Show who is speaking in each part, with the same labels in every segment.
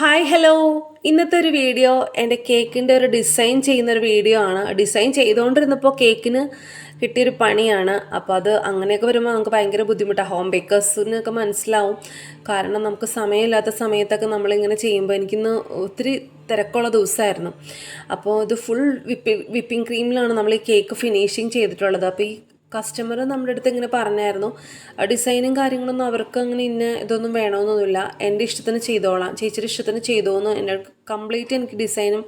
Speaker 1: Hi hello ഇന്നത്തെ ഒരു video എന്റെ കേക്കിന്റെ ഒരു ഡിസൈൻ ചെയ്യുന്ന ഒരു വീഡിയോ ആണ്. ഡിസൈൻ ചെയ്തുകൊണ്ടിരുന്നപ്പോൾ കേക്കിന് കിട്ടിയൊരു പണിയാണ്. അപ്പോൾ അത് അങ്ങനെയൊക്കെ വരുമ്പോൾ നമുക്ക് ഭയങ്കര ബുദ്ധിമുട്ടാണ് ഹോം ബേക്കേഴ്സിനൊക്കെ മനസ്സിലാവും. കാരണം നമുക്ക് സമയമില്ലാത്ത സമയത്തൊക്കെ നമ്മളിങ്ങനെ ചെയ്യുമ്പോൾ എനിക്കിന്ന് ഒത്തിരി തിരക്കുള്ള ദിവസമായിരുന്നു അപ്പോൾ ഇത് ഫുൾ വിപ്പി വിപ്പിംഗ് ക്രീമിലാണ് നമ്മൾ ഈ കേക്ക് ഫിനിഷിങ് ചെയ്തിട്ടുള്ളത്. അപ്പോൾ ഈ കസ്റ്റമർ നമ്മുടെ അടുത്ത് ഇങ്ങനെ പറഞ്ഞായിരുന്നു. ഡിസൈനും കാര്യങ്ങളൊന്നും അവർക്ക് അങ്ങനെ ഇന്ന ഇതൊന്നും വേണമെന്നൊന്നുമില്ല. എന്റെ ഇഷ്ടത്തിന് ചെയ്തോളാം. ചേച്ചിയുടെ ഇഷ്ടത്തിന് ചെയ്തോന്ന് എന്റെ കംപ്ലീറ്റ് എനിക്ക് ഡിസൈനും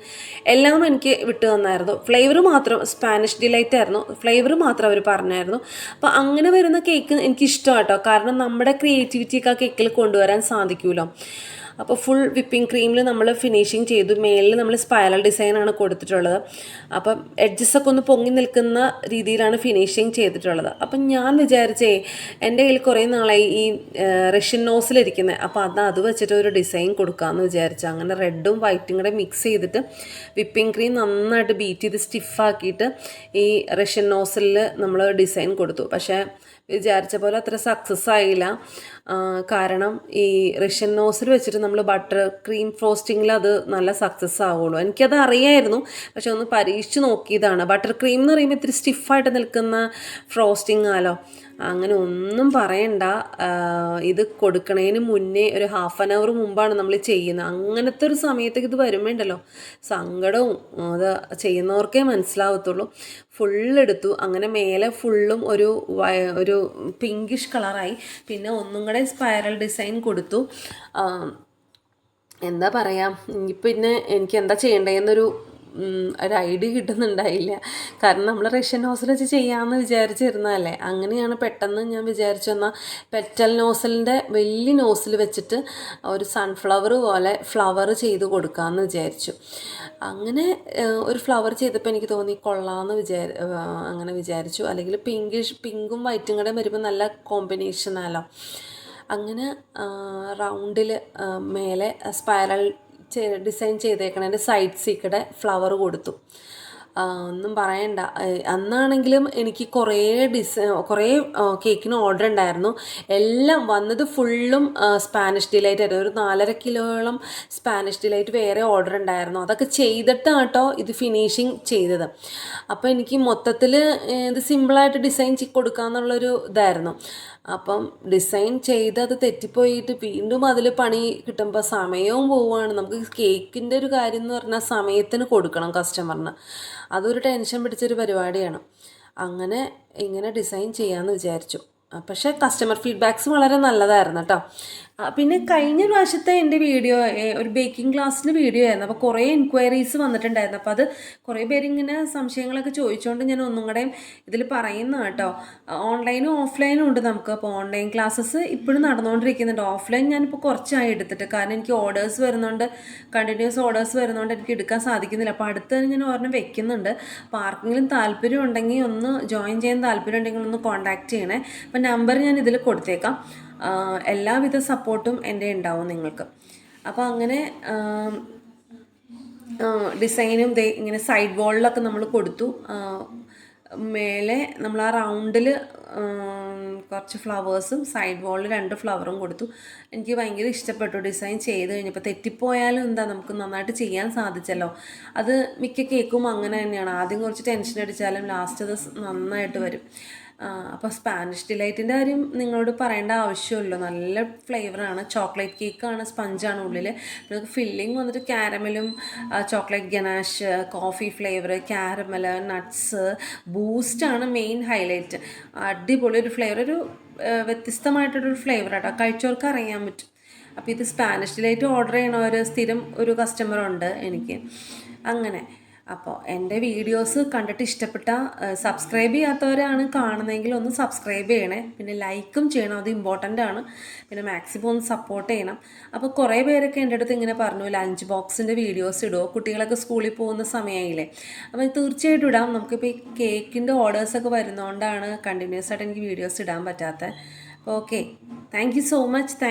Speaker 1: എല്ലാം എനിക്ക് വിട്ടു തന്നായിരുന്നു. ഫ്ലേവർ മാത്രം സ്പാനിഷ് ഡിലൈറ്റ് ആയിരുന്നു. ഫ്ലേവർ മാത്രം അവർ പറഞ്ഞായിരുന്നു. അപ്പോൾ അങ്ങനെ വരുന്ന കേക്ക് എനിക്ക് കേട്ടോ കാരണം നമ്മുടെ ക്രിയേറ്റിവിറ്റിയൊക്കെ ആ കേക്കിൽ കൊണ്ടുവരാൻ സാധിക്കുമല്ലോ അപ്പോൾ ഫുൾ വിപ്പിംഗ് ക്രീമിൽ നമ്മൾ ഫിനിഷിങ് ചെയ്തു. മേലിൽ നമ്മൾ സ്പൈറൽ ഡിസൈനാണ് കൊടുത്തിട്ടുള്ളത്. അപ്പം എഡ്ജസ് ഒക്കെ ഒന്ന് പൊങ്ങി നിൽക്കുന്ന രീതിയിലാണ് ഫിനിഷിങ് ചെയ്തിട്ടുള്ളത്. അപ്പം ഞാൻ വിചാരിച്ചേ എന്റെ കയ്യിൽ കുറേ നാളായി ഈ റഷ്യൻ നോസിലിരിക്കുന്നത് അപ്പോൾ അത് അത് വെച്ചിട്ട് ഒരു ഡിസൈൻ കൊടുക്കാമെന്ന് വിചാരിച്ചു. അങ്ങനെ റെഡും വൈറ്റും കൂടെ മിക്സ് ചെയ്തിട്ട് വിപ്പിംഗ് ക്രീം നന്നായിട്ട് ബീറ്റ് ചെയ്ത് സ്റ്റിഫാക്കിയിട്ട് ഈ റഷ്യൻ നോസിലിൽ നമ്മൾ ഡിസൈൻ കൊടുത്തു. പക്ഷേ വിചാരിച്ച പോലെ അത്ര സക്സസ് ആയില്ല. കാരണം ഈ റഷ്യൻ നോസിൽ വെച്ചിട്ട് നമ്മൾ ബട്ടർ ക്രീം ഫ്രോസ്റ്റിങ്ങിൽ അത് നല്ല സക്സസ് ആവുള്ളൂ. എനിക്കത് അറിയായിരുന്നു. പക്ഷെ ഒന്ന് പരീക്ഷിച്ച് നോക്കിയതാണ്. ബട്ടർ ക്രീം എന്ന് പറയുമ്പോൾ ഇത്തിരി സ്റ്റിഫായിട്ട് നിൽക്കുന്ന ഫ്രോസ്റ്റിംഗ് ആലോ? അങ്ങനെ ഒന്നും പറയണ്ട. ഇത് കൊടുക്കണതിന് മുന്നേ ഒരു ഹാഫ് ആൻ അവർ മുമ്പാണ് നമ്മൾ ചെയ്യുന്നത്. അങ്ങനത്തെ ഒരു സമയത്തേക്ക് ഇത് വരുമ്പോണ്ടല്ലോ. സങ്കടവും അത് ചെയ്യുന്നവർക്കേ മനസ്സിലാവത്തുള്ളൂ. ഫുള്ളെടുത്തു അങ്ങനെ മേലെ ഫുള്ളും ഒരു ഒരു പിങ്കിഷ് കളറായി പിന്നെ ഒന്നും കൂടെ സ്പൈറൽ ഡിസൈൻ കൊടുത്തു. എന്താ പറയുക ഇനി പിന്നെ എനിക്ക് എന്താ ചെയ്യേണ്ടതെന്നൊരു ഒരു ഐഡിയ കിട്ടുന്നുണ്ടായില്ല. കാരണം നമ്മൾ റഷ്യൻ നോസൽ വെച്ച് ചെയ്യാമെന്ന് വിചാരിച്ചിരുന്നതല്ലേ? അങ്ങനെയാണ് പെട്ടെന്ന് ഞാൻ വിചാരിച്ചു പെറ്റൽ നോസലിന്റെ വലിയ നോസിൽ വെച്ചിട്ട് ഒരു സൺഫ്ലവർ പോലെ ഫ്ലവർ ചെയ്ത് കൊടുക്കാമെന്ന് വിചാരിച്ചു. അങ്ങനെ ഒരു ഫ്ലവർ ചെയ്തപ്പോൾ എനിക്ക് തോന്നി കൊള്ളാമെന്ന് വിചാരി അങ്ങനെ വിചാരിച്ചു. അല്ലെങ്കിൽ പിങ്കിഷ് പിങ്കും വൈറ്റും കൂടെ വരുമ്പോൾ നല്ല കോമ്പിനേഷനാലോ അങ്ങനെ റൗണ്ടിൽ മേലെ സ്പൈറൽ ഡിസൈൻ ചെയ്തേക്കണതിന്റെ സൈഡ് സീക്കടെ ഫ്ലവർ കൊടുത്തു. ഒന്നും പറയണ്ട. അന്നാണെങ്കിലും എനിക്ക് കുറേ ഡിസൈ കുറേ കേക്കിന് ഓർഡർ ഉണ്ടായിരുന്നു. എല്ലാം വന്നത് ഫുള്ളും സ്പാനിഷ് ഡിലൈറ്റ് ആയിരുന്നു. ഒരു നാലര കിലോയോളം സ്പാനിഷ് ഡിലൈറ്റ് വേറെ ഓർഡർ ഉണ്ടായിരുന്നു. അതൊക്കെ ചെയ്തിട്ടാണ് കേട്ടോ ഇത് ഫിനിഷിങ് ചെയ്തത്. അപ്പോൾ എനിക്ക് മൊത്തത്തിൽ ഇത് സിമ്പിളായിട്ട് ഡിസൈൻ കൊടുക്കാമെന്നുള്ളൊരു ഇതായിരുന്നു. അപ്പം ഡിസൈൻ ചെയ്ത് അത് തെറ്റിപ്പോയിട്ട് വീണ്ടും അതിൽ പണി കിട്ടുമ്പോൾ സമയവും പോവുകയാണ് നമുക്ക് കേക്കിന്റെ ഒരു കാര്യം എന്ന് പറഞ്ഞാൽ സമയത്തിന് കൊടുക്കണം കസ്റ്റമറിന് അതൊരു ടെൻഷൻ പിടിച്ചൊരു പരിപാടിയാണ്. അങ്ങനെ ഇങ്ങനെ ഡിസൈൻ ചെയ്യാമെന്ന് വിചാരിച്ചു. പക്ഷേ കസ്റ്റമർ ഫീഡ്ബാക്സ് വളരെ നല്ലതായിരുന്നു കേട്ടോ പിന്നെ കഴിഞ്ഞ പ്രാവശ്യത്തെ എന്റെ വീഡിയോ ഒരു ബേക്കിംഗ് ക്ലാസ്സിന്റെ വീഡിയോ ആയിരുന്നു. അപ്പോൾ കുറേ എൻക്വയറീസ് വന്നിട്ടുണ്ടായിരുന്നു. അപ്പോൾ അത് കുറേ പേരിങ്ങനെ സംശയങ്ങളൊക്കെ ചോദിച്ചുകൊണ്ട് ഞാൻ ഒന്നും കൂടെയും ഇതിൽ പറയുന്ന കേട്ടോ. ഓൺലൈനും ഓഫ്ലൈനും ഉണ്ട് നമുക്ക്. അപ്പോൾ ഓൺലൈൻ ക്ലാസ്സസ് ഇപ്പോഴും നടന്നുകൊണ്ടിരിക്കുന്നുണ്ട് ഓഫ്ലൈൻ ഞാനിപ്പോൾ കുറച്ചായി എടുത്തിട്ട്. കാരണം എനിക്ക് ഓർഡേഴ്സ് വരുന്നുണ്ട് കണ്ടിന്യൂസ് ഓർഡേഴ്സ് വരുന്നതുകൊണ്ട് എനിക്ക് എടുക്കാൻ സാധിക്കുന്നില്ല. അപ്പോൾ അടുത്ത് ഞാൻ ഒരെണ്ണം വെക്കുന്നുണ്ട്. അപ്പോൾ ആർക്കെങ്കിലും താല്പര്യം ഉണ്ടെങ്കിൽ ഒന്ന് ജോയിൻ ചെയ്യാൻ താല്പര്യം ഉണ്ടെങ്കിൽ ഒന്ന് കോൺടാക്റ്റ് ചെയ്യണേ. അപ്പോൾ നമ്പർ ഞാൻ ഇതിൽ കൊടുത്തേക്കാം. എല്ലാവിധ സപ്പോർട്ടും എന്റെ ഉണ്ടാവും നിങ്ങൾക്ക്. അപ്പോൾ അങ്ങനെ ഡിസൈനും ദേ ഇങ്ങനെ സൈഡ് വോളിലൊക്കെ നമ്മൾ കൊടുത്തു. മേലെ നമ്മൾ ആ റൗണ്ടിൽ കുറച്ച് ഫ്ലവേഴ്സും സൈഡ് വാളിൽ രണ്ട് ഫ്ലവറും കൊടുത്തു. എനിക്ക് ഭയങ്കര ഇഷ്ടപ്പെട്ടു ഡിസൈൻ ചെയ്ത് കഴിഞ്ഞപ്പോൾ. തെറ്റിപ്പോയാലും എന്താ നമുക്ക് നന്നായിട്ട് ചെയ്യാൻ സാധിച്ചല്ലോ. അത് മിക്ക കേക്കും അങ്ങനെ തന്നെയാണ്. ആദ്യം കുറച്ച് ടെൻഷൻ അടിച്ചാലും ലാസ്റ്റ് അത് നന്നായിട്ട് വരും. അപ്പോൾ സ്പാനിഷ് ഡിലൈറ്റിന്റെ കാര്യം നിങ്ങളോട് പറയേണ്ട ആവശ്യമില്ല. നല്ല ഫ്ലേവറാണ് ചോക്ലേറ്റ് കേക്കാണ് സ്പഞ്ചാണ് ഉള്ളിൽ നിങ്ങൾക്ക് ഫില്ലിംഗ് വന്നിട്ട് ക്യാരമലും chocolate ganache coffee flavour caramel nuts ബൂസ്റ്റാണ് main highlight അടിപൊളി ഒരു ഫ്ലേവർ ഒരു വ്യത്യസ്തമായിട്ടൊരു ഫ്ലേവർ ആട്ടോ. കഴിച്ചവർക്ക് അറിയാൻ പറ്റും. അപ്പോൾ ഇത് സ്പാനിഷ് ഡിലൈറ്റ് ഓർഡർ ചെയ്യണവർ സ്ഥിരം ഒരു കസ്റ്റമർ ഉണ്ട് എനിക്ക്. അങ്ങനെ. അപ്പോൾ എന്റെ വീഡിയോസ് കണ്ടിട്ട് ഇഷ്ടപ്പെട്ട സബ്സ്ക്രൈബ് ചെയ്യാത്തവരാണ് കാണുന്നതെങ്കിൽ ഒന്ന് സബ്സ്ക്രൈബ് ചെയ്യണേ. പിന്നെ ലൈക്കും ചെയ്യണം അത് ഇമ്പോർട്ടന്റ് ആണ്. പിന്നെ മാക്സിമം ഒന്ന് സപ്പോർട്ട് ചെയ്യണം. അപ്പോൾ കുറേ പേരൊക്കെ എന്റെ അടുത്ത് ഇങ്ങനെ പറഞ്ഞു ലഞ്ച് ബോക്സിന്റെ വീഡിയോസ് ഇടുമോ കുട്ടികളൊക്കെ സ്കൂളിൽ പോകുന്ന സമയമായില്ലേ അപ്പോൾ തീർച്ചയായിട്ടും ഇടാം. നമുക്കിപ്പോൾ ഈ കേക്കിന്റെ ഓർഡേഴ്സൊക്കെ വരുന്നതുകൊണ്ടാണ് കണ്ടിന്യൂസ് ആയിട്ട് എനിക്ക് വീഡിയോസ് ഇടാൻ പറ്റാത്തത് okay thank you so much thank